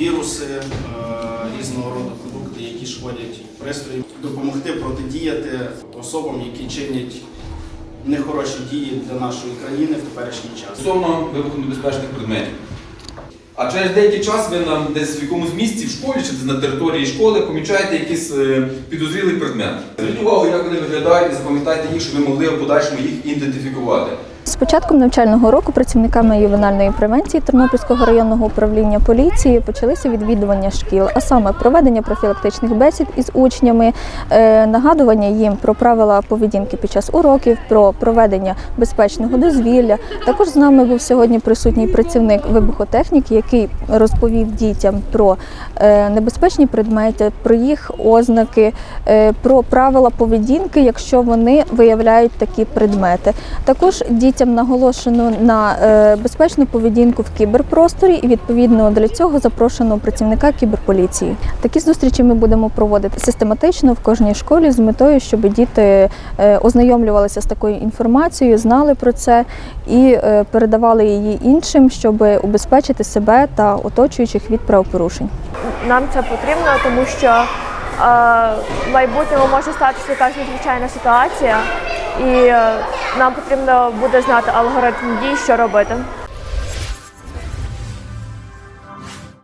віруси, е, різного роду продукти, які шкодять пристрою, допомогти протидіяти особам, які чинять нехороші дії для нашої країни в теперішній час. стосовно вибухонебезпечних предметів. А через деякий час ви нам десь в якомусь місці в школі чи на території школи помічаєте якийсь е, підозрілий предмет. Зверніть увагу, як вони виглядають, і запам'ятайте їх, щоб ви могли в подальшому їх ідентифікувати. Початком навчального року працівниками ювенальної превенції Тернопільського районного управління поліції почалися відвідування шкіл, а саме проведення профілактичних бесід із учнями, е, нагадування їм про правила поведінки під час уроків, про проведення безпечного дозвілля. Також з нами був сьогодні присутній працівник вибухотехніки, який розповів дітям про е, небезпечні предмети, про їх ознаки, е, про правила поведінки, якщо вони виявляють такі предмети. Також дітям наголошено на е, безпечну поведінку в кіберпросторі, і відповідно для цього запрошено працівника кіберполіції. Такі зустрічі ми будемо проводити систематично в кожній школі з метою, щоб діти е, ознайомлювалися з такою інформацією, знали про це і е, передавали її іншим, щоб убезпечити себе та оточуючих від правопорушень. Нам це потрібно, тому що в майбутньому може статися якась надзвичайна ситуація, і нам потрібно буде знати алгоритм дій, що робити.